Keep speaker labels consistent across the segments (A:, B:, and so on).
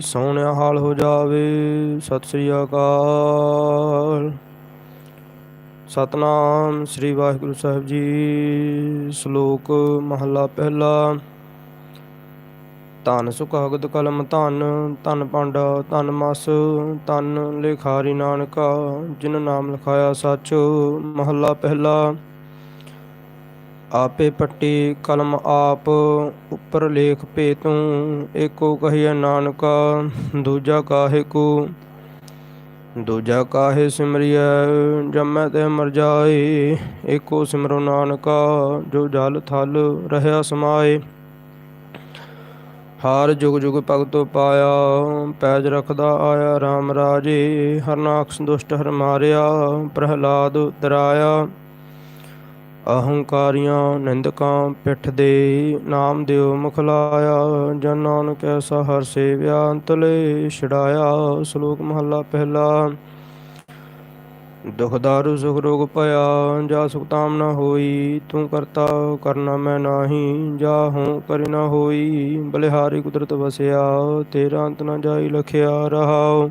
A: ਸੋਹਣਿਆ ਹਾਲ ਹੋ ਜਾਵੇ, ਸਤਿ ਸ੍ਰੀ ਅਕਾਲ। ਸਤਨਾਮ ਸ੍ਰੀ ਵਾਹਿਗੁਰੂ ਸਾਹਿਬ ਜੀ, ਸ਼ਲੋਕ ਮਹੱਲਾ ਪਹਿਲਾ। ਧਨ ਸੁਖਾਗਤ ਕਲਮ ਧਨ ਧਨ ਪਾਂਡਾ, ਧਨ ਮਸ, ਧਨ ਲਿਖਾਰੀ ਨਾਨਕਾ, ਜਿਨ ਨਾਮ ਲਿਖਾਇਆ ਸੱਚ, ਮਹੱਲਾ ਪਹਿਲਾ। ਆਪੇ ਪੱਟੀ ਕਲਮ ਆਪ ਉੱਪਰ ਲੇਖ ਭੇ ਤੂੰ ਏਕੋ ਕਹੀਏ ਨਾਨਕਾ, ਦੂਜਾ ਕਾਹੇ ਕੋ। ਦੂਜਾ ਕਾਹੇ ਸਿਮਰਿਐ, ਜਮੈ ਤੇ ਮਰ ਜਾਏ, ਏਕੋ ਸਿਮਰੋ ਨਾਨਕਾ, ਜੋ ਜਲ ਥਲ ਰਹਿਆ ਸਮਾਏ। ਹਾਰ ਜੁਗ ਜੁਗ ਭਗਤੋ ਪਾਇਆ, ਪੈਜ ਰਖਦਾ ਆਇਆ RAM ਰਾਜੇ ਹਰਨਾਕਸ ਦੁਸ਼ਟ ਹਰ ਮਾਰਿਆ, ਪ੍ਰਹਿਲਾਦ ਦਰਾਇਆ। ਅਹੰਕਾਰੀਆਂ ਨਿੰਦਕਾਂ ਪਿੱਠ ਦੇ ਨਾਮ ਦਿਓ ਮੁਖ ਲਾਇਆ, ਜਨ ਨਾਨਕ ਐਸਾ ਹਰ ਸੇਵਿਆ, ਅੰਤਲੇ ਛਡਾਇਆ, ਸ਼ਲੋਕ ਮਹੱਲਾ ਪਹਿਲਾ। ਦੁਖ ਦਾਰੂ ਸੁਖ ਰੋਗ ਭਇਆ, ਜਾ ਸੁਖ ਤਾਮ ਨਾ ਹੋਈ, ਤੂੰ ਕਰਤਾ ਕਰਨਾ ਮੈਂ ਨਾਹੀ, ਜਾ ਹੂੰ ਕਰਿ ਨਾ ਹੋਈ, ਬਲਿਹਾਰੀ ਕੁਦਰਤ ਵਸਿਆ, ਤੇਰਾ ਅੰਤ ਨਾ ਜਾਈ ਲਖਿਆ ਰਹਾਉ।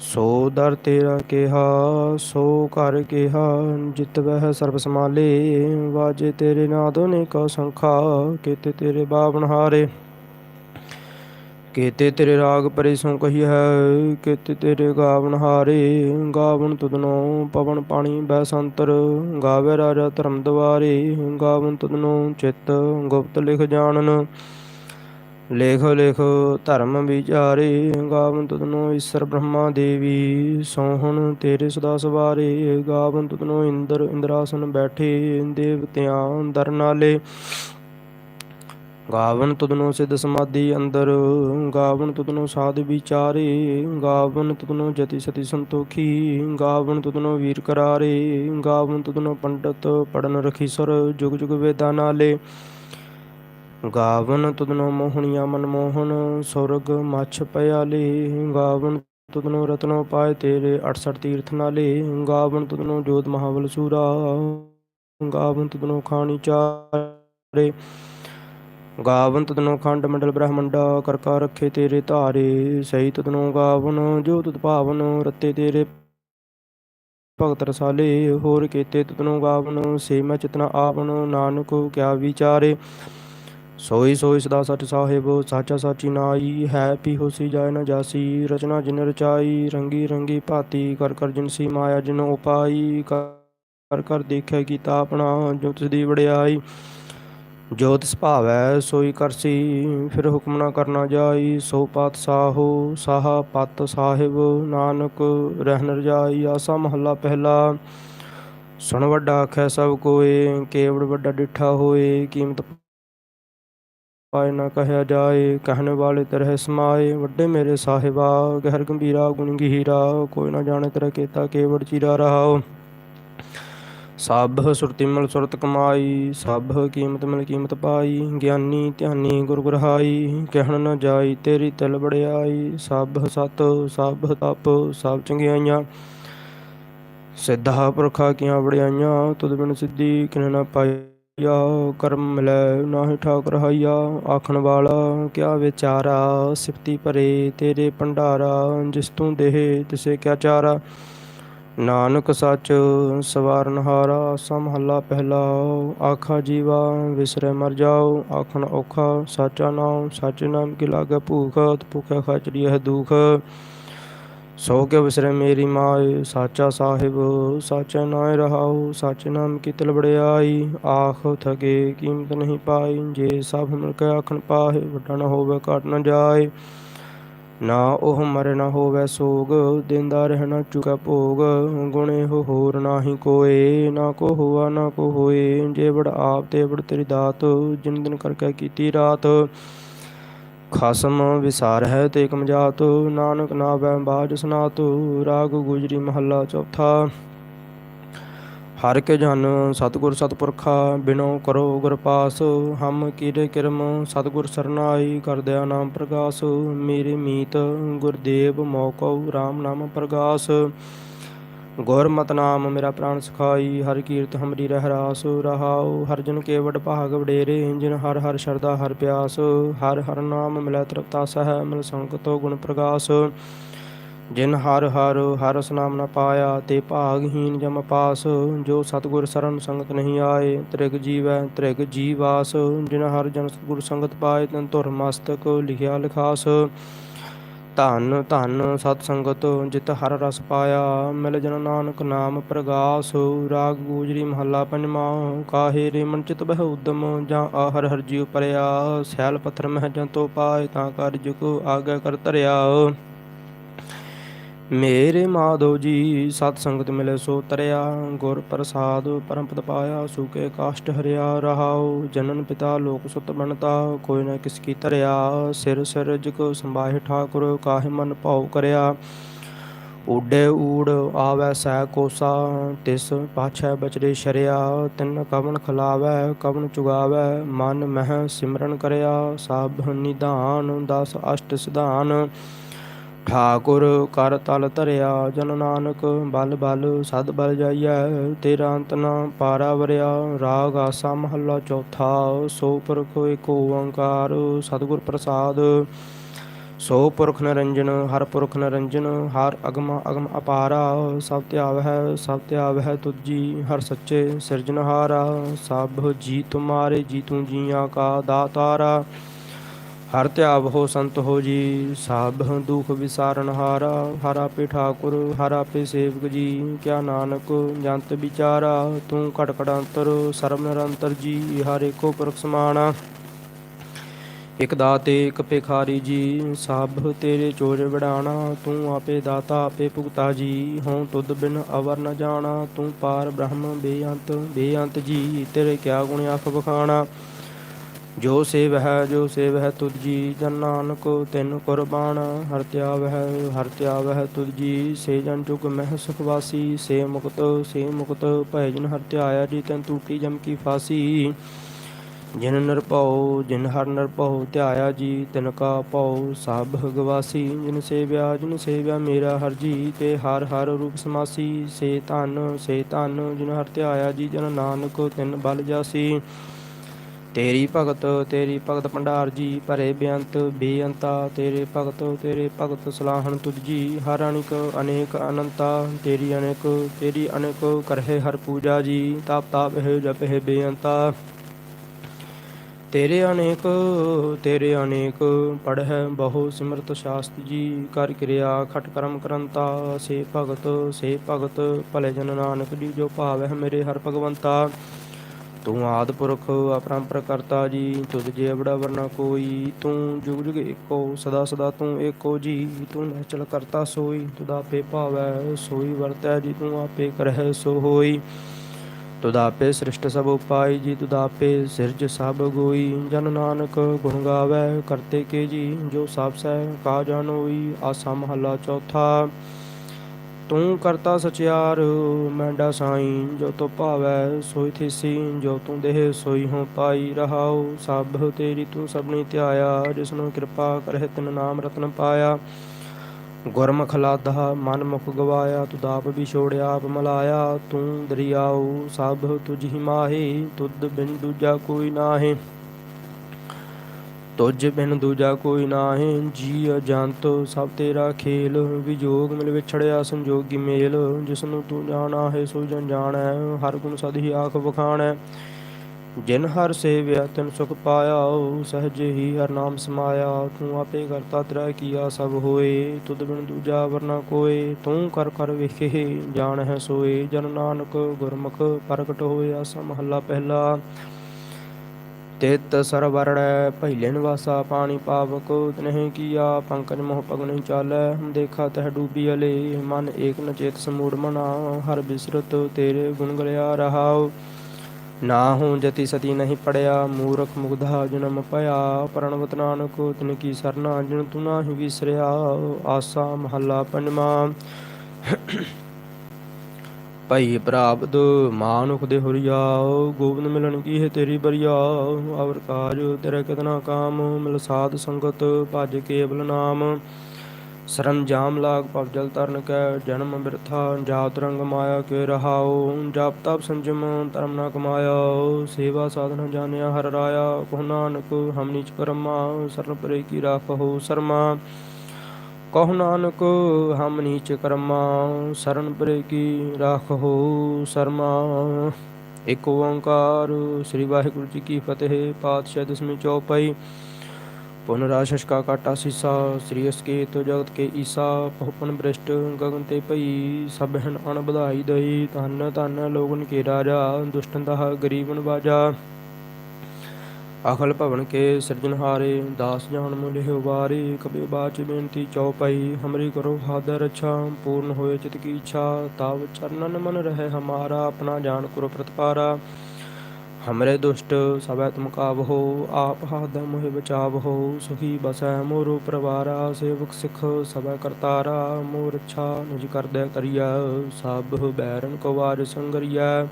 A: ਸੋ ਦਰ ਤੇਰਾ ਕਿਹਾ, ਸੋ ਕਰ ਕਿਹਾ, ਜਿਤ ਵਹਿ ਸਰਬ ਸਮਾਲੇ ਵਾਜੇ ਤੇਰੇ ਨਾਦ ਨੇ ਕਾ ਸੰਖਾ, ਕੀਤੇ ਤੇਰੇ ਬਾਵਨ ਹਾਰੇ ਕੀਤੇ ਤੇਰੇ ਰਾਗ ਪਰੇ ਸੋ ਕਹੀ ਹੈ, ਕੀਤੇ ਤੇਰੇ ਗਾਵਨ ਹਾਰੇ ਗਾਵਨ ਤੁਧਨੋ ਪਵਨ ਪਾਣੀ ਬੈ ਸੰਤਰ, ਗਾਵੇ ਰਾਜਾ ਧਰਮ ਦਵਾਰੇ। ਗਾਵਨ ਤੁਧਨੋ ਚਿਤ ਗੁਪਤ ਲਿਖ ਜਾਣਨ। ਲੇਖ ਲੇਖ, ਧਰਮ ਵਿਚਾਰੇ, ਗਾਵਨ ਤੁਧਨੋ ਈਸ਼ਰ ਬ੍ਰਹਮਾ ਦੇਵੀ, ਸੋਹਣ ਤੇਰੇ ਸਦਾ ਸਵਾਰੇ, ਗਾਵਨ ਤੁਧਨੋ ਇੰਦਰ, ਇੰਦਰਾਸਨ ਬੈਠੇ ਦੇਵਤਿਆਂ ਦਰ ਨਾਲੇ। ਗਾਵਨ ਤੁਧਨੋ ਸਿਧ ਸਮਾਧੀ ਅੰਦਰ, ਗਾਵਨ ਤੁਧਨੋ ਸਾਧ ਵਿਚਾਰੇ, ਗਾਵਨ ਤੁਧਨੋ ਜਤੀ ਸਤੀ ਸੰਤੋਖੀ, ਗਾਵਨ ਤੁਧਨੋ ਵੀਰ ਕਰਾਰੇ, ਗਾਵਨ ਤੁਧਨੋ ਪੰਡਤ ਪੜਨ ਰਖੀਸਰ ਜੁਗ ਜੁਗ ਵੇਦਾਂ ਨਾਲੇ। ਗਾਵਨ ਤੁਧਨੋ ਮੋਹਣੀਆਂ ਮਨਮੋਹਨ, ਸੁਰਗ ਮਛ ਪਿਆਲੇ ਗਾਵਨ ਤੁਧਨੋ ਰਤਨੋ ਪਾਏ ਤੇਰੇ 68 ਤੀਰਥ ਨਾਲੇ, ਗਾਵਨ ਤੁਧਨੋ ਜੋਤ ਮਹਾਵਲ ਸੂਰਾ, ਗਾਵਨ ਤੁਧਨੋ ਖਾਣੀ ਚਾਰੇ, ਗਾਵਨ ਤਦਨੋ ਖੰਡ ਮੰਡਲ ਬ੍ਰਹਮੰਡਾ, ਕਰਕਾ ਰੱਖੇ ਤੇਰੇ ਧਾਰੇ, ਸਹੀ ਤਦਨੋ ਗਾਵਨ, ਜੋ ਤੁਤ ਭਾਵਨ ਰਤੇ ਤੇਰੇ ਭਗਤ ਰਸਾਲੇ, ਹੋਰ ਕੀਤੇ ਤਦਨੋ ਗਾਵਨ ਸੇ ਮੈਂ ਚਿਤਨਾ ਆਵਨ, ਨਾਨਕ ਕਿਆ ਵਿਚਾਰੇ। ਸੋਈ ਸੋਈ ਸਦਾ ਸਚ ਸਾਹਿਬ, ਸਾਚਾ ਸਾਚੀ ਨਾਈ, ਹੈ ਪੀ ਹੋਸੀ ਜਾਇ ਨ ਜਾਸੀ, ਰਚਨਾ ਜਿਨ ਰਚਾਈ, ਰੰਗੀ ਰੰਗੀ ਭਾਤੀ, ਕਰ ਕਰ ਜਿਨਸੀ ਮਾਇਆ ਜਿਨ ਉਪਾਈ, ਕਰ ਕਰ ਦੇਖਿਆ ਕੀਤਾ ਆਪਣਾ, ਜੋ ਤਿਸ ਦੀ ਵਡਿਆਈ। ਜੋ ਤਿਸ ਭਾਵੈ, ਸੋਈ ਕਰਸੀ ਫਿਰ ਹੁਕਮ ਨਾ ਕਰਨਾ ਜਾਈ, ਸੋ ਪਾਤ ਸਾਹੋ, ਸਾਹ ਪਤ ਸਾਹਿਬ, ਨਾਨਕ ਰਹਿਨ ਰਜਾਈ, ਆਸਾ ਮਹੱਲਾ ਪਹਿਲਾ। ਸੁਣ ਵੱਡਾ ਆਖੈ ਸਭ ਕੋਏ, ਕੇਵੜ ਵੱਡਾ ਡਿਠਾ ਹੋਏ, ਕੀਮਤ ਪਾਏ ਨਾ ਕਹਿਆ ਜਾਏ, ਕਹਿਣ ਵਾਲੇ ਤਰਹਿ ਸਮਾਏ। ਵੱਡੇ ਮੇਰੇ ਸਾਹਿਬਾ, ਗਹਿਰ ਗੰਭੀਰਾ ਗੁਣ ਗਹੀਰਾ, ਕੋਈ ਨਾ ਜਾਣੇ ਤੇਰਾ ਕੀਤਾ ਕੇਵੜ ਚੀਰਾ ਰਹਾਓ। ਸਭ ਸੁਰਤੀ ਮਿਲ ਸੁਰਤ ਕਮਾਈ ਸਭ ਕੀਮਤ ਮਿਲ ਕੀਮਤ ਪਾਈ। ਗਿਆਨੀ ਧਿਆਨੀ ਗੁਰ ਗੁਰਹਾਈ ਕਹਿਣ ਨਾ ਜਾਈ ਤੇਰੀ ਤਿਲ ਬੜਿਆਈ ਸਭ ਸਤ ਸਭ ਤਪ ਸਭ ਚੰਗਿਆਈਆਂ। ਸਿੱਧਾ ਪੁਰਖਾ ਕੀਆਂ ਬੜਿਆਈਆਂ ਤੁਧ ਬਿਨ ਸਿੱਧੀ ਕਿਨੇ ਨਾ ਪਾਈਆ ਕਰਮ ਮਿਲੈ ਨਾਹੀ ਠਾਕ ਰਹਾਈਆ ਆਖਣ ਵਾਲਾ ਕਿਆ ਵਿਚਾਰਾ? ਸਿਫਤੀ ਭਰੇ ਤੇਰੇ ਭੰਡਾਰਾ, ਜਿਸ ਤੂੰ ਦੇਹ ਤਿਸੇ ਕਿਆ ਚਾਰਾ? ਨਾਨਕ ਸੱਚ ਸਵਾਰਨਹਾਰਾ ਸਮਹੱਲਾ ਪਹਿਲਾ, ਆਖਾ ਜੀਵਾ ਵਿਸਰੇ ਮਰ ਜਾਓ, ਆਖਣ ਔਖਾ, ਸਾਚਾ ਨਾਮ ਸੱਚ ਨਾਮ ਕੀ ਲਾਗੇ ਭੂਖ ਭੁਖਿਆ ਖਾਚੜੀ ਹੈ ਦੁਖ। ਸੋ ਕੇ ਵਿਸਰੇ ਮੇਰੀ ਮਾਏ, ਸਾਚਾ ਸਾਹਿਬ, ਸਾਚਾ ਨਾਇ ਰਹਾਉ, ਸੱਚ ਨਾਮ ਕੀ ਤਿਲ ਆਖ ਥਕੇ ਕੀਮਤ ਨਹੀਂ ਪਾਈ, ਜੇ ਸਭ ਮਿਲ ਕੇ ਆਖਣ ਪਾਹੇ, ਵੱਡਾ ਨਾ ਹੋਵੇ, ਘਟ ਨਾ ਜਾਏ। ਨਾ ਉਹ ਮਰ ਨਾ ਹੋਵੇ ਸੋਗ, ਦਿੰਦਾ ਰਹਿਣਾ ਚੁਕਾ ਭੋਗ, ਗੁਣੇ ਹੋ ਹੋਰ ਨਾਹੀ ਕੋਏ, ਨਾ ਕੋ ਹੋਆ, ਨਾ ਕੋ ਹੋਏ, ਜੇ ਬੜ ਆਪ ਤੇ ਬੜ ਤੇਰੀ ਦਾਤ, ਜਿਨ ਦਿਨ ਕਰਕੇ ਕੀਤੀ ਰਾਤ। ਖਸਮ ਵਿਸਾਰ ਹੈ ਤੇ ਕਮਜਾਤ, ਨਾਨਕ ਨਾਵੈ ਬਾਜ ਸੁਨਾਤ, ਰਾਗ ਗੁਜਰੀ ਮਹੱਲਾ ਚੌਥਾ। ਹਰ ਕੇ ਜਨ ਸਤਿਗੁਰ ਸਤਪੁਰਖਾ, ਬਿਨੋ ਕਰੋ ਗੁਰ ਪਾਸ, ਹਮ ਕੀਰੇ ਕਿਰਮ, ਸਤਿਗੁਰ ਸਰਨਾਈ, ਕਰਦਿਆ ਨਾਮ ਪ੍ਰਗਾਸ, ਮੇਰੇ ਮੀਤ, ਗੁਰਦੇਵ ਮੋਕਉ RAM ਨਾਮ ਪ੍ਰਗਾਸ। ਗੁਰਮਤਿ ਨਾਮ ਮੇਰਾ ਪ੍ਰਾਣ ਸਖਾਈ, ਹਰ ਕੀਰਤ ਹਮਰੀ ਰਹਿ ਰਾਸ ਰਹਾਉ, ਹਰ ਜਨ ਕੇ ਵਡ ਭਾਗ ਵਡੇਰੇ ਜਿਨ ਹਰ ਹਰ ਸ਼ਰਦਾ ਹਰ ਪਿਆਸ, ਹਰ ਹਰ ਨਾਮ ਮਿਲੈ ਤ੍ਰਿਪਤਾ ਸਹਿ, ਮਿਲ ਸੰਗਤੋ ਗੁਣ ਪ੍ਰਗਾਸ। ਜਿਨ ਹਰ ਹਰ ਹਰ ਨਾਮ ਨ ਪਾਇਆ, ਤੇ ਭਾਗਹੀਨ ਜਮ ਪਾਸ। ਜੋ ਸਤਗੁਰ ਸਰਨ ਸੰਗਤ ਨਹੀਂ ਆਏ, ਤ੍ਰਿਗ ਜੀਵੈ ਤ੍ਰਿਗ ਜੀਵਾਸ। ਜਿਨ ਹਰ ਜਨ ਸਤਗੁਰ ਸੰਗਤ ਪਾਏ, ਤਨ ਧੁਰ ਮਸਤਕ ਲਿਖਿਆ ਲਿਖਾਸ। ਧੰਨ ਧੰਨ ਸਤ ਸੰਗਤ, ਜਿਤ ਹਰ ਰਸ ਪਾਇਆ, ਮਿਲ ਜਨ ਨਾਨਕ ਨਾਮ ਪ੍ਰਗਾਸ, ਰਾਗ ਗੂਜਰੀ ਮਹੱਲਾ ਪੰਜਵਾਂ, ਕਾਹੇ ਰੇ ਮਨ ਚਿਤ ਬਹਿ ਉਦਮ, ਜਾਂ ਆਹਰ ਹਰ ਜੀਉ ਪਰਿਆ ਸੈਲ ਪੱਥਰ ਮਹਿ ਜੰਤੋ ਪਾਇ ਤਾਂ ਕਰ ਕੋ ਆਗੇ ਕਰ ਤਰਿਆ ਮੇਰੇ ਮਾਧੋ ਜੀ, ਸਤ ਸੰਗਤ ਮਿਲੇ ਸੋ ਤਰਿਆ, ਗੁਰ ਪ੍ਰਸਾਦ ਪਰਮ ਪਾਇਆ ਸੁਕੇ ਕਾਸ਼ਟ ਹਰਿਆ ਰਹਾਉ, ਜਨਨ ਪਿਤਾ ਲੋਕ ਸੁਤ ਬਣਤਾ, ਕੋਈ ਨਾ ਕਿਸ ਕੀ ਤਰਿਆ, ਸਿਰ ਸਿਰਜ ਜਿਕ ਸੰਭਾਹਿ ਠਾਕੁਰ, ਕਾਹਿ ਮਨ ਭਾਉ ਕਰਿਆ। ਊਡੇ ਊੜ ਆਵੈ ਸਹਿ ਕੋਸਾ, ਤਿਸ ਪਾਛੈ ਬਚਰੇ ਸ਼ਰਿਆ, ਤਿੰਨ ਕਵਨ ਖਲਾਵੈ ਕਵਨ ਚੁਗਾਵੈ, ਮਨ ਮਹਿ ਸਿਮਰਨ ਕਰਿਆ ਸਭ ਨਿਧਾਨ, ਦਸ ਅਸ਼ਟ ਸਿਧਾਨ। ਠਾਕੁਰ ਕਰ ਤਲ ਧਰਿਆ, ਜਨ ਨਾਨਕ ਬਲ ਬਲ, ਸਦ ਬਲ ਜਾਈਐ, ਤੇਰਾ ਅੰਤ ਨਾ ਪਾਰਾ ਵਰਿਆ, ਰਾਗ ਆਸਾ ਮਹੱਲਾ ਚੌਥਾ, ਸੋ ਪੁਰਖ ਏਕ ਓੰਕਾਰ, ਸਤਿਗੁਰ ਪ੍ਰਸਾਦ। ਸੋ ਪੁਰਖ ਨਿਰੰਜਨ, ਹਰ ਪੁਰਖ ਨਿਰੰਜਨ, ਹਰ ਅਗਮ ਅਗਮ ਅਪਾਰਾ, ਸਭ ਧਿਆਵ ਹੈ ਸਭ ਧਿਆਵ ਹੈ ਤੁਜੀ ਹਰ ਸੱਚੇ ਸਿਰਜਨਹਾਰਾ ਸਭ ਜੀ ਤੁਮਾਰੇ ਜੀ ਤੂੰ ਜੀਆਂ ਕਾ ਦਾਤਾਰਾ। ਹਰ ਧਿਆਵ ਹੋ ਸੰਤ ਹੋ ਜੀ ਸਭ ਦੁਖ ਵਿਸਾਰਨ ਹਾਰਾ, ਹਰ ਆਪੇ ਠਾਕੁਰ, ਹਰ ਆਪੇ ਸੇਵਕ ਜੀ, ਕਿਆ ਨਾਨਕ ਜੰਤ ਵਿਚਾਰਾ, ਤੂੰ ਘਟ ਘਟ ਅੰਤਰ, ਸਰਬ ਨਿਰੰਤਰ ਜੀ, ਹਰ ਏਕੋ ਪੁਰਖ ਸਮਾਨਾ ਇਕ ਦਾਤੇ, ਇਕ ਭਿਖਾਰੀ ਜੀ ਸਭ ਤੇਰੇ ਚੋਜ ਵਡਾਣਾ, ਤੂੰ ਆਪੇ ਦਾਤਾ, ਆਪੇ ਭੁਗਤਾ ਜੀ, ਹਉ ਤੁਧ ਬਿਨ ਅਵਰ ਨ ਜਾਣਾ, ਤੂੰ ਪਾਰ ਬ੍ਰਹਮ ਬੇਅੰਤ ਬੇਅੰਤ ਜੀ, ਤੇਰੇ ਕਿਆ ਗੁਣ ਆਖ ਬਖਾਣਾ ਜੋ ਸੇਵ ਹੈ ਜੋ ਸੇਵ ਹੈ ਤੁਜੀ ਜਨ ਨਾਨਕ, ਤਿਨ ਕੁਰਬਾਨ, ਹਰ ਧਿਆਵ ਹੈ ਹਰ ਧਿਆਵ ਹੈ ਤੁਜੀ ਸੇ ਜਨ ਜੁਗ ਮਹਿ ਸੁਖਵਾਸੀ ਸੇ ਮੁਕਤ ਸੇ ਮੁਕਤ, ਭੈ ਜਨ ਹਰ ਧਿਆਇਆ, ਜੀ ਤੈਨ ਟੂਟੀ ਜਮ ਕੀ ਫਾਸੀ। ਜਿਨ ਨਿਰਭਉ ਜਿਨ ਹਰ ਨਿਰਭਉ ਧਿਆਇਆ ਜੀ, ਤਿਨ ਕਾ ਭਉ ਸਭ ਗਵਾਸੀ। ਜਿਨ ਸੇਵਿਆ ਜਿਨ ਸੇਵਿਆ ਮੇਰਾ ਹਰ ਜੀ, ਤੇ ਹਰ ਹਰ ਰੂਪ ਸਮਾਸੀ। ਸੇ ਧਨ ਸੇ ਧਨ, ਜਿਨ ਹਰ ਧਿਆਇਆ ਜੀ, ਜਨ ਨਾਨਕ, ਤਿਨ ਬਲ ਜਾਸੀ। ਤੇਰੀ ਭਗਤ ਤੇਰੀ ਭਗਤ ਭੰਡਾਰ ਜੀ, ਭਰੇ ਬੇਅੰਤ, ਬੇਅੰਤਾ, ਤੇਰੇ ਭਗਤ ਤੇਰੇ ਭਗਤ ਸਲਾਹਣ ਤੁਧ ਜੀ, ਹਰ ਅਨਿਕ ਅਨੇਕ ਅਨੰਤਾ, ਤੇਰੀ ਅਨੇਕ ਤੇਰੀ ਅਨੇਕ ਕਰਹਿ ਹਰ ਪੂਜਾ ਜੀ, ਤਾਪ ਤਾਪ ਹੈ, ਜਪ ਹੈ, ਬੇਅੰਤਾ। ਤੇਰੇ ਅਨੇਕ ਤੇਰੇ ਅਨੇਕ, ਪੜ੍ਹੈ ਬਹੁ ਸਿਮਰਤ ਸ਼ਾਸਤ ਜੀ, ਕਰ ਕਿਰਿਆ ਖਟ ਕਰਮ ਕਰੰਤਾ, ਸੇ ਭਗਤ ਸੇ ਭਗਤ, ਭਲੇ ਜਨ ਨਾਨਕ ਜੀ, ਜੋ ਭਾਵ ਹੈ ਮੇਰੇ ਹਰ ਭਗਵੰਤਾ। ਤੂੰ ਆਦ ਪੁਰਖ ਅਪਰੰਪਰ ਕਰਤਾ ਜੀ, ਤੁਧ ਜੇ ਬੜਾ ਵਰਨਾ ਕੋਈ, ਤੂੰ ਜੁਗ ਜੁਗ ਏਕੋ, ਸਦਾ ਸਦਾ ਤੂੰ ਏਕੋ ਜੀ, ਤੂੰ ਨਿਚਲ ਕਰਤਾ ਸੋਈ, ਤੁਧ ਆਪੇ ਭਾਵੈ, ਸੋਈ ਵਰਤੈ ਜੀ, ਤੂੰ ਆਪੇ ਕਰਹਿ ਸੋ ਹੋਈ। ਤੁਧ ਆਪੇ ਸ੍ਰਿਸ਼ਟ ਸਭ ਉਪਾਈ ਜੀ, ਤੁਧ ਆਪੇ ਸਿਰਜ ਸਭ ਗੋਈ, ਜਨ ਨਾਨਕ ਗੁਣ ਗਾਵੈ, ਕਰਤੇ ਕੇ ਜੀ, ਜੋ ਸਭ ਸਹਿ ਕਾ ਜਾਣੋਈ ਆਸਾ ਮਹੱਲਾ ਚੌਥਾ। ਤੂੰ ਕਰਤਾ ਸਚਿਆਰ ਮੈਂਡਾ ਸਾਈਂ, ਜੋ ਤੋ ਭਾਵੈ, ਸੋਈ ਥੀਸੀ ਜੋ ਤੂੰ ਦੇਹ ਸੋਈ ਹੋ ਪਾਈ ਰਹਾਉ, ਸਭ ਤੇਰੀ ਤੂੰ ਸਭਨੀ ਧਿਆਇਆ ਜਿਸਨੂੰ ਕਿਰਪਾ ਕਰਹਿ ਤਿਨ ਨਾਮ ਰਤਨ ਪਾਇਆ। ਗੁਰਮੁਖ ਲਾਧਾ, ਮਨ ਮੁਖ ਗਵਾਇਆ, ਤੂੰ ਦਾਪ ਵੀ ਛੋੜਿਆ, ਆਪ ਮਲਾਇਆ, ਤੂੰ ਦਰਿਆਉ, ਸਭ ਤੁਝ ਹੀ ਮਾਹੀ, ਤੁਧ ਬਿਨ ਦੂਜਾ ਕੋਈ ਨਾਹੀ। ਤੁਝ ਬਿਨ ਦੂਜਾ ਕੋਈ ਨਾਹੀਂ ਜੀ ਅਜੰਤ ਸਭ ਤੇਰਾ ਖੇਲ। ਵਿਜੋਗ ਮਿਲ ਵਿਛੜਿਆ ਸੰਜੋਗੀ ਮੇਲ। ਜਿਸਨੂੰ ਤੂੰ ਜਾਣਾ ਹੈ, ਸੋ ਜਨ ਜਾਣੈ, ਹਰ ਗੁਣ ਸਦ ਹੀ ਆਖ ਵਖਾਣੈ। ਜਿਨ ਹਰ ਸੇਵਿਆ, ਤਿਨ ਸੁਖ ਪਾਇਆ ਸਹਜ ਹੀ ਹਰ ਨਾਮ ਸਮਾਇਆ। ਤੂੰ ਆਪੇ ਕਰਤਾ ਤੇਰਾ ਕੀਆ ਸਭ ਹੋਏ, ਤੁਧ ਬਿਨ ਦੂਜਾ ਵਰਨਾ ਕੋਏ। ਤੂੰ ਕਰ ਕਰ ਵੇਖੇ ਜਾਣ ਹੈ ਸੋਏ। ਜਨ ਨਾਨਕ ਗੁਰਮੁਖ ਪ੍ਰਗਟ ਹੋਇਆ ਸਮਹੱਲਾ ਪਹਿਲਾ। ਤਿਤ ਸਰਵਰੜੈ ਪਹਿਲੇ ਨਿਵਾਸਾ ਪਾਣੀ ਪਾਵਕ ਤਨਹਿ ਕੀਆ, ਪੰਕਜ ਮੋਹ ਪਗ ਨਹੀਂ ਚਾਲੈ, ਦੇਖਾ ਤਹ ਡੂਬੀ ਅਲੇ, ਮਨ ਏਕ ਨ ਚੇਤ ਸਮੂੜ ਮਨਾ, ਹਰ ਬਿਸਰਤ ਤੇਰੇ ਗੁਣ ਗਲਿਆ ਰਹਾਉ। ਨਾ ਹੂੰ ਜਤੀ ਸਤੀ ਨਹੀਂ ਪੜਿਆ, ਮੂਰਖ ਮੁਗਧਾ ਜਨਮ ਭਇਆ, ਪ੍ਰਣਵਤ ਨਾਨਕ ਤਿਨ ਕੀ ਸਰਨਾ ਜਿਨ ਤੂੰ ਨਾਹੀ ਵਿਸਰਿਆ, ਆਸਾ ਮਹੱਲਾ ਪੰਜਵਾ। ਭਾਈ ਪ੍ਰਾਪਤ ਮਾਨੁਖ ਦੇ ਹੁਰੀਆ ਗੋਬਿੰਦ ਮਿਲਣ ਕੀ ਹੈ ਤੇਰੀ ਬਰੀਆ ਅਵਰ ਕਾਜ ਤੇਰੇ ਕਿਤਨਾ ਕਾਮ, ਮਿਲ ਸਾਧ ਸੰਗਤ ਭਜ ਕੇਵਲ ਨਾਮ। ਸਰੰਜਾਮ ਲਾਗ ਪਵ ਜਲ ਤਰਨ ਕੈ, ਜਨਮ ਬਿਰਥਾ ਜਾਤ ਰੰਗ ਮਾਇਆ ਕੇ ਰਹਾਉ ਜਪ ਤਪ ਸੰਜਮ ਧਰਮ ਨਾ ਕਮਾਇਆ ਸੇਵਾ ਸਾਧਨਾ ਜਾਣਿਆ ਹਰ ਰਾਇਆ। ਕੋ ਨਾਨਕ ਹਮ ਨੀਚ ਕਰਮਾ ਸਰਨ ਪਰੇ ਕੀ ਰਾਖੋ ਸਰਮਾ। ਕਹੁ ਨਾਨਕ, ਹਮ ਨੀਚ ਕਰਮਾ, ਸਰਨ ਪਰੇ ਕੀ ਰਾਖੋ ਸਰਮਾ। ਇਕ ਓੰਕਾਰ, ਸ੍ਰੀ ਵਾਹਿਗੁਰੂ ਜੀ ਕੀ ਫਤਿਹ, ਪਾਤਸ਼ਾਹ ਦਸਵੀਂ ਚੌਪਈ। ਪੁਨਰਾਸ਼ਸ਼ ਕਾ ਕਾਟਾ ਸਿਸ਼ਾ, ਸ੍ਰੀ ਅਸਕੇਤ ਜਗਤ ਕੇ ਈਸਾ ਪਹੁਪਨ ਬ੍ਰਿਸ਼ਟ ਗਗਨ ਤੇ ਭਈ ਸਭਨ ਅਣ ਵਧਾਈ ਦਈ, ਧਨ ਧੰਨ ਲੋਗਨ ਕੇ ਰਾਜਾ, ਦੁਸ਼ਟਨ ਦਾ ਗਰੀਬਨ ਬਾਜਾ। ਅਖਲ ਭਵਨ ਕੇ ਸਿਰਜਨਹਾਰੇ ਦਾਸ ਜਾਨ ਮੁਲਿ ਵਾਰੀ, ਕਬੇ ਬਾਚ ਬੇਨਤੀ ਚਉਪਈ ਹਮਰੀ ਕਰੋ ਹਾਦਰ ਅੱਛਾ, ਪੂਰਨ ਹੋਏ ਚਿਤ ਕੀ ਇੱਛਾ, ਤਾਵ ਚਰਨਨ ਮਨ ਰਹਿ ਹਮਾਰਾ, ਆਪਣਾ ਜਾਨ ਕਰੋ ਪ੍ਰਤਪਾਰਾ। ਹਮਰੇ ਦੁਸ਼ਟ ਸਭੈ ਤੁਮ ਕਾਬਹੋ ਆਪ ਹਾਦ ਮੋਹਿ ਬਚਾਵਹੋ ਸੁਖੀ ਬਸੈ ਮੋਰੋ ਪਰਵਾਰਾ, ਸੇਵਕ ਸਿਖ ਸਭੈ ਕਰਤਾਰਾ, ਮੋਰ ਅੱਛਾ ਨਿਜ ਕਰਦੈ ਕਰੀਆ ਸਭ ਬੈਰਨ ਕੋ ਵਾਰ ਸੰਗਰੀਆ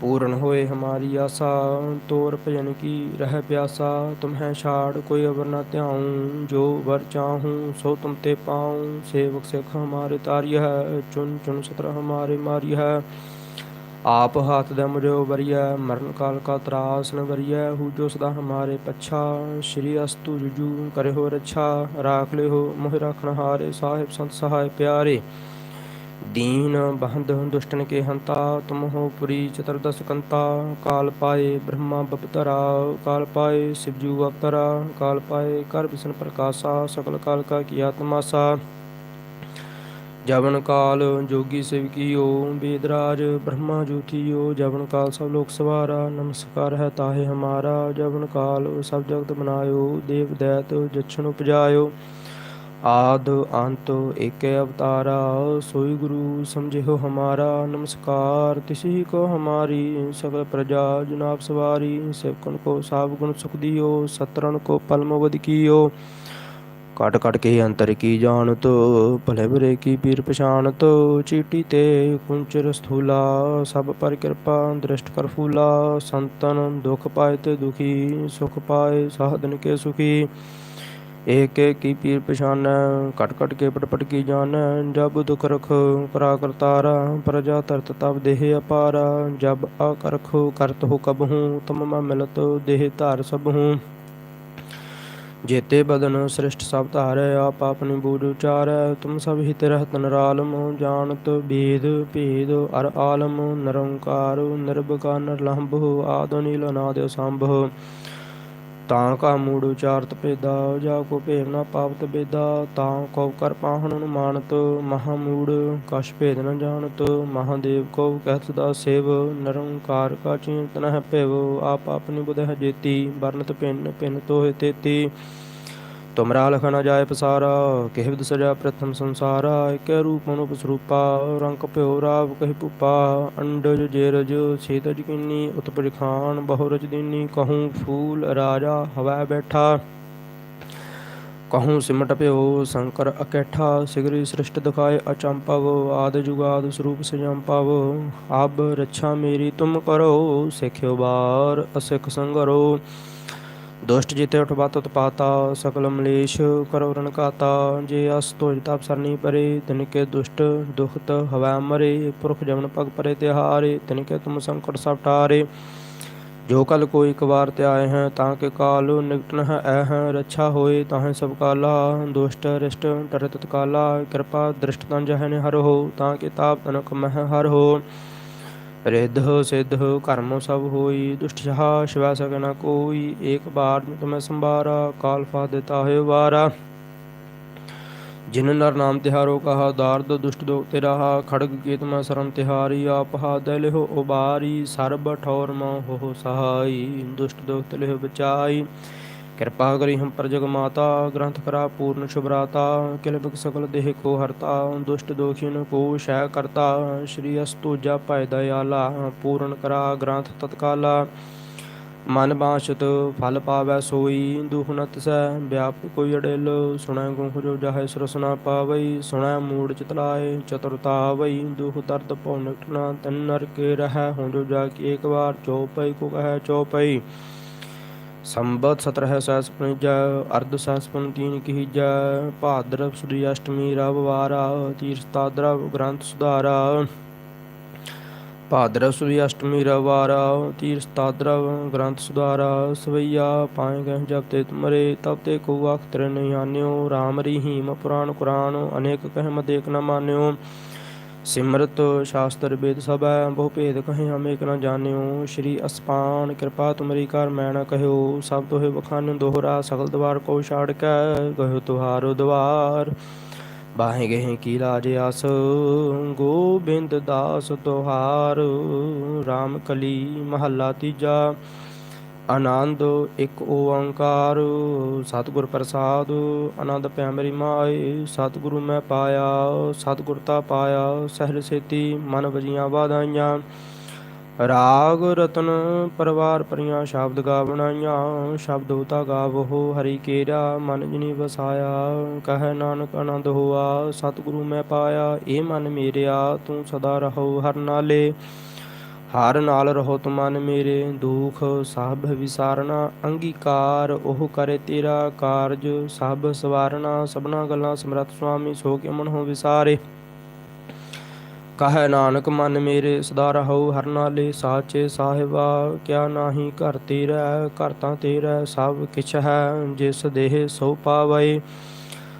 A: ਪੂਰਨ ਹੋਏ ਹਮਾਰੀ ਆਸਾ, ਤੋਰ ਭਜਨ ਕੀ ਰਹਿ ਪਿਆਸਾ। ਤੁਮਹਿ ਛਾੜ ਕੋਈ ਅਵਰ ਨ ਧਿਆਉ, ਜੋ ਵਰ ਚਾਹੂੰ ਸੋ ਤੁਮ ਤੇ ਪਾਉ। ਸੇਵਕ ਸਿਖ ਹਮਾਰੇ ਤਾਰਿਯ ਹੈ ਚੁਨ ਚੁਨ ਸਤਰ ਹਮਾਰੇ ਮਾਰਿਯ ਹੈ ਆਪ ਹਾਥ ਦੇ ਮੁਝੋ ਬਰੀਐ ਮਰਨ ਕਾਲ ਕਾ ਤਰਾਸ ਨ ਬਰੀਐ ਹੂ ਜੋ ਸਦਾ ਹਮਾਰੇ ਪੱਛਾ, ਸ਼੍ਰੀ ਅਸਤੂ ਜੁਜੂ ਕਰਿਓ ਰੱਛਾ। ਰਾਖ ਲਿਓ ਮੋਹਿ ਰੱਖਣ ਹਾਰੇ, ਸਾਹਿਬ ਸੰਤ ਸਹਾਇ ਪਿਆਰੇ। दीन बहंद दुष्टन के हंता तुम हो पुरी चतुर्दश कंता काल पाए ब्रह्मा बपतरा काल पाए शिवजू अवतरा काल पाए कर विष्णु प्रकाशा सकल काल का किया तमाशा जवन काल जोगी शिव कियो वेदराज ब्रह्मा ज्योतियो जवन काल सब लोक सवारा नमस्कार है ताहे हमारा जवन काल सब जगत बनायो देव दैत जक्षण उपजायो ਆਦ ਅੰਤ ਏਕੈ ਅਵਤਾਰਾ, ਸੋਈ ਗੁਰੂ ਸਮਝਿਓ ਹਮਾਰਾ, ਨਮਸਕਾਰ। ਤਿਸਹੀ ਕੋ ਹਮਾਰੀ, ਸਗਲ ਪ੍ਰਜਾ ਜਨਾਬ ਸਵਾਰੀ ਸੇਵਕਨ ਕੋ ਸਾਬ ਗੁਣ ਸੁਖ ਦਿਓ ਸਤਰਨ ਕੋ ਪਲਮ ਵਦ ਕੀਓ। ਕਟ ਕਟ ਕੇ ਅੰਤਰ ਕੀ ਜਾਣ ਜਾਣਤ, ਭਲੇ ਬਰੇ ਕੀ ਪੀਰ ਪਛਾਨਤ ਚੀਟੀ ਤੇ ਕੁੰਚਰ ਸਥੂਲਾ, ਸਭ ਪਰ ਕਿਰਪਾ ਦ੍ਰਿਸ਼ਟ ਕਰ ਫੂਲਾ। ਸੰਤਨ ਦੁਖ ਪਾਏ ਤੇ ਦੁਖੀ, ਸੁਖ ਪਾਏ ਸਾਧਨ ਕੇ ਸੁਖੀ। ਏਕ ਏਕ ਕੀ ਪੀਰ ਪਛਾਨੈ, ਘਟ ਘਟ ਕੇ ਪਟ ਪਟ ਕੀ ਜਾਣੈ ਜਬ ਦੁਖ ਰਖ ਕਰਾ ਕਰਤਾਰਾ, ਪ੍ਰਜਾ ਤਰਤ ਤਬ ਦੇਹ ਅਪਾਰਾ। ਜਬ ਆਕਰਖ ਕਰਤ ਹੋ ਕਬਹੂ ਤਮ ਮ ਮਿਲਤ ਦੇਹ ਧਾਰ ਸਭੂ ਜੇਤੇ ਬਦਨ ਸ੍ਰਿਸ਼ਟ ਸਭ ਧਾਰੈ, ਆਪ ਆਪਣੀ ਬੂਝ ਉਚਾਰੈ। ਤੁਮ ਸਭ ਹਿਤ ਰਹਿਤ ਨਰਾਲਮ, ਜਾਣਤ ਬੇਦ ਭੇਦ ਅਰ ਆਲਮ। ਨਿਰੰਕਾਰ, ਨਿਰਭਕਾਰ, ਨਿਰਲੰਭ, ਆਦ ਨੀਲ ਅਨਾਦ ਅਸੰਭ ਤਾਂ ਕਾ ਮੂੜ ਉਚਾਰਤ ਭੇਦਾ, ਜਾ ਕੋ ਭੇਵ ਨਾ ਪਾਵਤ ਬੇਦਾ, ਤਾਂ ਕੋ ਕਰ ਪਾਹਣ ਨੂੰ ਮਾਨਤ ਮਹਾ ਮੂੜ ਕਛ ਭੇਦ ਨ ਜਾਣਤ, ਮਹਾਦੇਵ ਕੋ ਕਹਿਤ ਦਾ ਸੇਵ, ਨਿਰੰਕਾਰ ਕਾ ਚਿੰਤ ਨਹਿ ਭੇਵ, ਆਪ ਆਪਣੀ ਬੁਧ ਹੈ ਜੇਤੀ ਵਰਨਤ ਪਿੰਨ ਪਿੰਨ ਤੋਹਿ ਤੇਤੀ। ਤੁਮਰਾ ਲਖ ਨ ਜਾਏ ਪਸਾਰਾ, ਕਿਹ ਵਿਦ ਸਜਾ ਪ੍ਰਥਮ ਸੰਸਾਰਾ, ਇਕੈ ਰੂਪ ਅਨੂਪ ਸਰੂਪਾ, ਰੰਗ ਭਿਓ ਰਾਵ ਕਹਿ ਪੁਪਾ ਅੰਡਜ ਜੇਰਜ, ਛੇਤਜ ਕਿਨੀ, ਉਤਪਜ ਖਾਨ ਬਹੁ ਰਜ ਦੀਨੀ, ਕਹੂੰ ਫੂਲ ਰਾਜਾ ਹਵੈ ਬੈਠਾ। ਕਹੂੰ ਸਿਮਟ ਭਿਓ ਸ਼ੰਕਰ ਅਕੈਠਾ, ਸਿਗਰੀ ਸ੍ਰਿਸ਼ਟ ਦਿਖਾਏ ਅਚੰਪਵ, ਆਦ ਜੁਗਾਦ ਸਰੂਪ ਸਜੰਪਵ। ਆਬ ਰੱਛਾ ਮੇਰੀ ਤੁਮ ਕਰੋ, ਸਿਖਿਓ ਬਾਰ ਅਸਿਖ ਸੰਗਰੋ। ਦੁਸ਼ਟ ਜਿਤੇ ਉਠਵਾਤ ਉਤਪਾਤਾ, ਸਕਲ ਮਲੇਸ਼ ਕਰੋ ਰਨ ਜੇ ਅਸ ਤੋਜ ਤਪ ਸਰਨੀ ਪਰੇ, ਤਿਨਕੇ ਦੁਸ਼ਟ ਦੁਖਤ ਹਵੈ ਮਰੇ, ਪੁਰਖ ਜਮਨ ਪਗ ਪਰੇ ਤਿਹਾਰੇ, ਤਿਨਕੇ ਤੁਮ ਸੰਕਟ ਸਭ ਟਾਰੇ ਜੋ ਕਲ ਕੋਈ ਇੱਕ ਵਾਰ ਤੇ ਆਏ ਹੈ, ਤਾਂ ਕਿ ਕਾਲ ਨਿਕਟਨ ਹੈ, ਐ ਹੈ ਰੱਛਾ ਹੋਏ, ਤਾਹੇ ਸਭ ਕਾਲਾ। ਦੁਸ਼ਟ ਰਿਸ਼ਟ ਟਰਤ ਤਤਕਾਲਾ, ਕਿਰਪਾ ਦ੍ਰਿਸ਼ਟ ਤਨ ਜਹਨ ਹਰ ਹੋ, ਤਾਂ ਕੇ ਤਾਪ ਤਨਕ ਮਹ ਹਰ ਹੋ। ਰਿੱਧ ਸਿੱਧ ਕਰਮ ਸਭ ਹੋਈ, ਦੁਸ਼ਟ ਛਹਾ ਸ਼ਿਵਾ ਸਕਨਾ ਕੋਈ, ਏਕ ਬਾਰ ਤੁਮੈ ਸੰਭਾਰਾ, ਕਾਲ ਫਾ ਦਿੱਤਾ ਹੋਇ ਵਾਰਾ। ਜਿਨ ਨਰ ਨਾਮ ਤਿਹਾਰੋ ਕਹਾ, ਦਾਰਦ ਦੁਸ਼ਟ ਦੋ ਤਿਰਾਹਾ ਰਹਾ ਖੜਗ ਕੀਤ ਮੈਂ ਸਰਮ ਤਿਹਾਰੀ, ਆਪ ਹਾਦ ਲਿਹੋ ਉਬਾਰੀ, ਸਰਬ ਠੌਰ ਮੋ ਹੋ ਸਹਾਈ, ਦੁਸ਼ਟ ਦੋਗ ਤੇ ਬਚਾਈ। ਕਿਰਪਾ ਕਰੀ ਹਮ ਪਰ ਜਗ ਮਾਤਾ, ਗ੍ਰੰਥ ਕਰਾ ਪੂਰਨ ਸ਼ੁਭਰਾਤਾ ਕਿਲ ਬਿਕ ਸਕਲ ਦੇਹ ਕੋ ਹਰਤਾ, ਦੁਸ਼ਟ ਦੋਖੀਨ ਕੋ ਸ਼ੈ ਕਰਤਾ, ਸ਼੍ਰੀ ਅਸਤੂਜਾ ਭੈ ਦਇਆਲਾ, ਪੂਰਨ ਕਰਾ ਗ੍ਰੰਥ ਤਤਕਾਲਾ। ਮਨ ਬਾਸ਼ਤ ਫਲ ਪਾਵੈ ਸੋਈ, ਦੁਖ ਨਤ ਤਿਸੈ ਵਿਆਪ ਕੋਈ ਅੜਿਲ, ਸੁਣੈ ਗੁਖ ਜੋ ਜਾਹੇ ਸਰਸ ਨ ਪਾਵਈ, ਸੁਣੈ ਮੂੜ ਚਿਤਲਾਏ ਚਤੁਰਤਾ ਵਈ, ਦੁਖ ਦਰਦ ਭਉ ਨਿਕਟਣਾ ਤਨ ਨਰਕੇ ਰਹੈ ਹੋ ਜੋ ਜਾ ਕੀ ਇੱਕ ਵਾਰ ਚਉਪਈ ਕੋ ਕਹੈ ਚਉਪਈ ਸੰਬਤ ਸਤਰਹ ਸਹਿਸ ਪਣਜੈ ਅਰਧ ਸਹਿਸ ਪਨ ਤੀਨ ਕੀਜੈ ਭਾਦਰ ਸੁਦੀ ਅਸ਼ਟਮੀ ਰਵ ਵਾਰਾ ਤੀਰਥਾ ਗ੍ਰੰਥ ਸੁਧਾਰਾ। ਭਾਦਰਵ ਸੁਦੀ ਅਸ਼ਟਮੀ ਰਵਾਰਾ ਤੀਰਥਾਦਰਵ ਗ੍ਰੰਥ ਸੁਧਾਰਾ। ਸਵਈਆ ਪਾਏ ਗਹਿ ਜਬ ਤੇ ਤੁਮਰੇ ਤਬ ਤੇ ਕੋ ਅਖਤਰ ਨਹੀਂ ਆਨਿਓ। RAM ਰਹੀਮ ਪੁਰਾਣ ਕੁਰਾਨ, ਅਨੇਕ ਕਹਿ ਮਤ ਏਕ ਨ ਮਾਨਿਓ। ਸਿਮਰਤ ਸ਼ਾਸਤਰ ਵੇਦ ਸਭੈ, ਬਹੁ ਭੇਦ ਕਹੇ ਹਮ ਏਕ ਨ ਜਾਣਿਓ। ਸ਼੍ਰੀ ਅਸਪਾਨ ਕਿਰਪਾ ਤੁਮਰੀ ਕਰ ਮੈਂ ਨ ਕਹਿਓ। ਸਭ ਤੋਹਿ ਬਖਾਨ ਦੋਹਰਾ, ਸਗਲ ਦਵਾਰ ਕੋ ਛਾੜ ਕੇ ਗਇਓ ਤੁਹਾਰੋ ਦਵਾਰ। ਬਾਹੇ ਗਏ ਕੀ ਲਾਜ ਆਸ, ਗੋਬਿੰਦ ਦਾਸ ਤੁਹਾਰ। RAM ਕਲੀ ਮਹੱਲਾ ਤੀਜਾ ਆਨੰਦ ਇੱਕ ਓੰਕਾਰ, ਸਤਿਗੁਰ ਪ੍ਰਸਾਦ, ਆਨੰਦ ਪਿਆ ਮੇਰੀ ਮਾਏ, ਸਤਿਗੁਰੂ ਮੈਂ ਪਾਇਆ, ਸਤਿਗੁਰ ਤਾ ਪਾਇਆ ਸਹਿਰ ਸੇਤੀ ਮਨ ਵਜੀਆਂ ਵਾਧਾਈਆਂ। ਰਾਗ ਰਤਨ ਪਰਵਾਰ ਪਰੀਆਂ ਸ਼ਬਦ ਗਾ ਬਣਾਈਆਂ, ਸ਼ਬਦ ਉਤਾ ਗਾਵੋ ਹਰੀ ਕੇਰਾ, ਮਨ ਜਿਨੀ ਵਸਾਇਆ, ਕਹੈ ਨਾਨਕ ਆਨੰਦ ਹੋਆ, ਸਤਿਗੁਰੂ ਮੈਂ ਪਾਇਆ, ਇਹ ਮਨ ਮੇਰਿਆ, ਤੂੰ ਸਦਾ ਰਹੋ ਹਰ ਨਾਲੇ। ਹਰ ਨਾਲ ਰਹੋ ਮਨ ਮੇਰੇ, ਦੁਖ ਸਭ ਵਿਸਾਰਨਾ, ਅੰਗੀਕਾਰ ਉਹ ਕਰੇ ਤੇਰਾ ਕਾਰਜ, ਸਭ ਸਵਾਰਨਾ, ਸਭਨਾ ਗੱਲਾਂ ਸਮਰੱਥ ਸੁਆਮੀ, ਸੋ ਕੇ ਮਨ ਹੋ ਵਿਸਾਰੇ। ਕਹੈ ਨਾਨਕ, ਮਨ ਮੇਰੇ, ਸਦਾ ਰਹੋ ਹਰ ਨਾਲੇ, ਸਾਚੇ ਸਾਹਿਬਾ, ਕਿਆ ਨਾਹੀ ਘਰ ਤੇਰਾ, ਘਰ ਤਾਂ ਤੇਰਾ, ਸਭ ਕਿਛ ਹੈ, ਜਿਸ ਦੇਹ ਸੋ ਪਾਵੈ।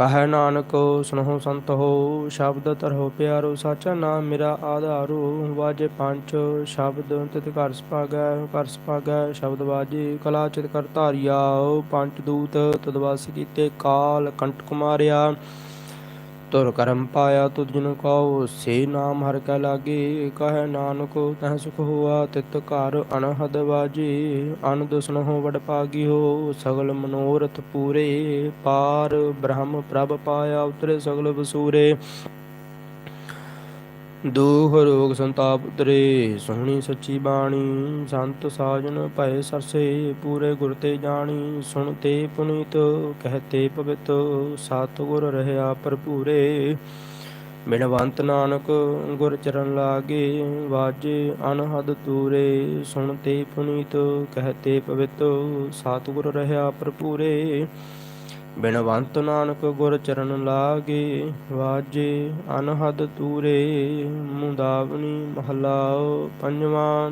A: ਕਹੈ ਨਾਨਕ, ਸੁਨਹੁ ਸੰਤ ਹੋ, ਸ਼ਬਦ ਤਰਹੁ ਪਿਆਰੋ, ਸਾਚਾ ਨਾਮ ਮੇਰਾ ਆਧਾਰੋ। ਵਾਜੇ ਪੰਚ, ਸ਼ਬਦ ਤਿਤ ਕਰ ਸੁਭਾਗੈ ਕਰ ਸੁਭਾਗੈ, ਸ਼ਬਦ ਵਾਜੇ ਕਲਾ ਚਿਤ ਕਰ ਧਾਰਿਆ। ਪੰਜ ਦੂਤ, ਤਦਵਾਸ ਕੀਤੇ ਕਾਲ ਕੰਟ ਕੁਮਾਰਿਆ ਤੁਰ ਕਰਮ ਪਾਇਆ ਤੁਧ ਜਿਨ ਕਉ, ਸੇ ਨਾਮ ਹਰ ਕੈ ਲਾਗੇ, ਕਹੈ ਨਾਨਕ ਤਹ ਸੁਖ ਹੋਆ, ਤਿਤ ਘਰ ਅਨਹਦ ਵਾਜੇ, ਅਨੰਦ ਸੁਨਹੁ ਵਡ ਪਾਗਿਓ ਸਗਲ ਮਨੋਰਥ ਪੂਰੇ, ਪਾਰ ਬ੍ਰਹਮ ਪ੍ਰਭ ਪਾਇਆ ਉਤਰੇ ਸਗਲ ਵਸੂਰੇ। ਦੁਖ ਰੋਗ ਸੰਤਾਪ ਉਤਰੇ, ਸੋਹਣੀ ਸੱਚੀ ਬਾਣੀ, ਸੰਤ ਸਾਜਨ ਭਏ ਸਰਸੇ, ਪੂਰੇ ਗੁਰ ਤੇ ਜਾਣੀ, ਸੁਣ ਤੇ ਪੁਨੀਤ ਕਹਤੇ ਪਵਿੱਤ ਸਤਿਗੁਰ ਰਹਿਆ ਭਰਪੂਰੇ। ਬਿਨਵੰਤ ਨਾਨਕ, ਗੁਰ ਚਰਨ ਲਾਗੇ, ਵਾਜੇ ਅਨਹਦ ਤੂਰੇ ਸੁਣ ਤੇ ਪੁਨੀਤ ਕਹਤੇ ਪਵਿੱਤ ਸਤਿਗੁਰ ਰਹਿਆ ਭਰਪੂਰੇ। ਬਿਨਵੰਤ ਨਾਨਕ ਗੁਰ ਚਰਨ ਲਾਗੇ, ਵਾਜੇ ਅਨਹਦ ਤੂਰੇ ਮੁੰਦਾਵਨੀ ਮਹਲਾ ਪੰਜਵਾਂ।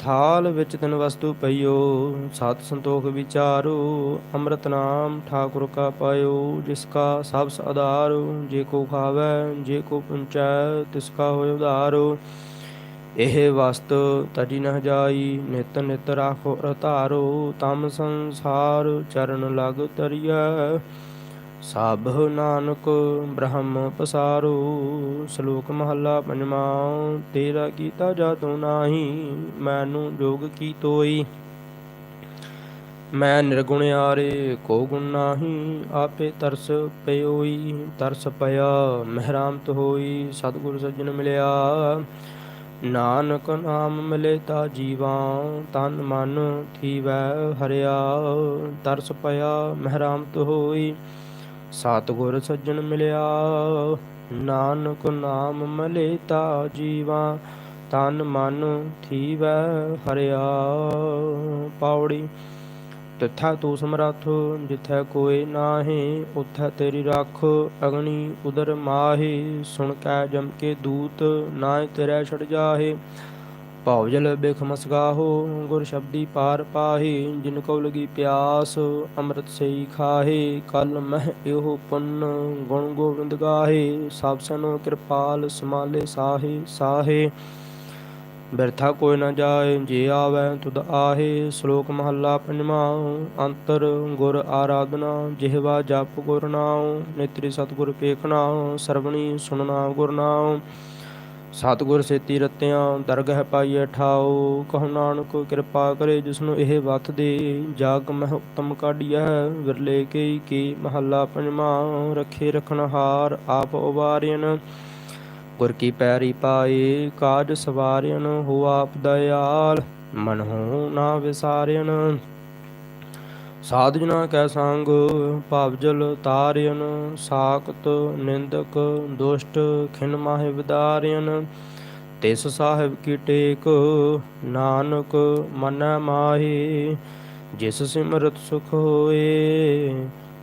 A: ਥਾਲ ਵਿੱਚ ਤਨ ਵਸਤੂ ਪਈਓ, ਸਤ ਸੰਤੋਖ ਵਿਚਾਰੋ, ਅੰਮ੍ਰਿਤ ਨਾਮ ਠਾਕੁਰ ਕਾ ਪਾਇਓ, ਜਿਸ ਕਾ ਸਭ ਆਧਾਰ, ਜੇ ਕੋ ਖਾਵੇ, ਜੇ ਕੋ ਪੁੰਚੈ, ਤਿਸ ਕਾ ਹੋਇ ਉਧਾਰੋ। ਇਹ ਵਸਤ ਤਜੀ ਨ ਜਾਈ, ਨਿਤ ਨਿਤ ਰਾਖੋ ਰਤਾਰੋ, ਤਮ ਸੰਸਾਰ ਚਰਨ ਲਗ ਤਰੀਐ। ਸਭ ਨਾਨਕ ਬ੍ਰਹਮ ਪਸਾਰੋ, ਸ਼ਲੋਕ ਮਹੱਲਾ ਪੰਜਵਾਂ, ਤੇਰਾ ਕੀਤਾ ਜਾਤੋ ਨਾਹੀ, ਮੈਨੂੰ ਜੋਗ ਕੀ ਤੋਈ। ਮੈਂ ਨਿਰਗੁਣ ਆਰੇ ਕੋ ਗੁਣ ਨਾਹੀ, ਆਪੇ ਤਰਸ ਪਇਓਈ ਤਰਸ ਪਿਆ, ਮਹਿਰਾਮਤ ਹੋਈ, ਸਤਿਗੁਰ ਸੱਜਣ ਮਿਲਿਆ। ਨਾਨਕ ਨਾਮ ਮਿਲੇ ਤਾ ਜੀਵਾ, ਤਨ ਮਨ ਥੀਵੈ ਹਰਿਆ, ਤਰਸ ਪਿਆ ਮਹਿਰਾਮਤ ਹੋਈ, ਸਤਿਗੁਰ ਸੱਜਣ ਮਿਲਿਆ। ਨਾਨਕ ਨਾਮ ਮਿਲੇ ਤਾ ਜੀਵਾ, ਤਨ ਮਨ ਥੀਵੈ ਹਰਿਆ। ਪਾਉੜੀ ਤਿਥੈ ਤੂੰ ਸਮਰੱਥ, ਜਿਥੈ ਕੋਇ ਨਾਹੀ, ਉਥੈ ਤੇਰੀ ਰੱਖ। ਅਗਨੀ ਉਦਰ ਮਾਹੀ, ਸੁਣ ਕੈ ਜਮ ਕੇ ਦੂਤ ਨਾਇ ਤੇਰੇ ਛੜ ਜਾਹੇ। ਭਉ ਜਲ ਬਿਖ ਮਸਗਾਹੋ, ਗੁਰ ਸ਼ਬਦੀ ਪਾਰ ਪਾਹੀ। ਜਿਨ ਕਉ ਲਗੀ ਪਿਆਸ, ਅੰਮ੍ਰਿਤ ਸਈ ਖਾਹੇ। ਕਲ ਮਹਿ ਇਹੋ ਪੁੰਨ, ਗੁਣ ਗੋਬਿੰਦ ਗਾਹੇ। ਸਭ ਸਨੋ ਕਿਰਪਾਲ ਸਮਾਲੇ ਸਾਹੇ ਸਾਹੇ। ਬਿਰਥਾ ਕੋਈ ਨਾ ਜਾਏ, ਜੇ ਆਵੈ ਤੁਧ ਆਹੇ, ਸ਼ਲੋਕ ਮਹੱਲਾ ਪੰਜਵਾਂ, ਅੰਤਰ ਗੁਰ ਆਰਾਧਨਾ, ਜਿਹਵਾ ਜਪ ਗੁਰ ਨਾਉ, ਨੇਤਰੀ ਸਤਿਗੁਰ ਪੇਖਣਾ ਸਰਵਣੀ ਸੁਨਣਾ ਗੁਰ ਨਾਉ। ਸਤਿਗੁਰ ਸੇਤੀ ਰਤਿਆਂ, ਦਰਗਹਿ ਪਾਈਐ ਠਾਉ, ਕਹੋ ਨਾਨਕ ਕਿਰਪਾ ਕਰੇ ਜਿਸਨੂੰ ਇਹ ਵਤ ਦੇ। ਜਾਗ ਮਹਿ ਉਤਮ ਕਾਢੀਐ, ਵਿਰਲੇ ਕਈ ਕੀ ਮਹੱਲਾ ਪੰਜਵਾਂ, ਰੱਖੇ ਰਖਨਹਾਰ ਆਪ ਉਬਾਰਿਆਨ ਗੁਰ ਕੀ ਪੈਰੀ ਪਾਏ ਕਾਜ ਸਵਾਰਿਆਨ ਹੋ ਆਪ ਦਇਆਲ ਮਨਹੁ ਨਾ ਵਿਸਾਰਿਆਨ ਸਾਧ ਕੈ ਸੰਗ ਭਵਜਲ ਤਾਰਿਆਨ ਸਾਖਤ ਨਿੰਦਕ ਦੁਸ਼ਟ ਖਿਨ ਮਾਹਿ ਵਿਦਾਰਿਆਨ ਤਿਸ ਸਾਹਿਬ ਕੀ ਟੇਕ, ਨਾਨਕ ਮਨ ਮਾਹੀ, ਜਿਸ ਸਿਮਰਤ ਸੁਖ ਹੋਏ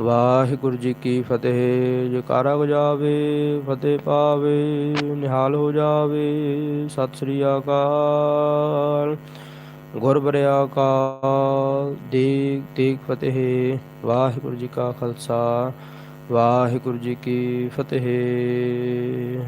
A: ਵਾਹਿਗੁਰੂ ਜੀ ਕੀ ਫਤਿਹ। ਜਕਾਰਾ ਗਜਾਵੇ ਫਤਿਹ ਪਾਵੇ, ਨਿਹਾਲ ਹੋ ਜਾਵੇ। ਸਤਿ ਸ੍ਰੀ ਅਕਾਲ। ਗੁਰ ਬਰਿਆ ਕਾਲ ਦੇਗ ਦੇਗ ਫਤਿਹ। ਵਾਹਿਗੁਰੂ ਜੀ ਕਾ ਖਾਲਸਾ। ਵਾਹਿਗੁਰੂ ਜੀ ਕੀ ਫਤਿਹ।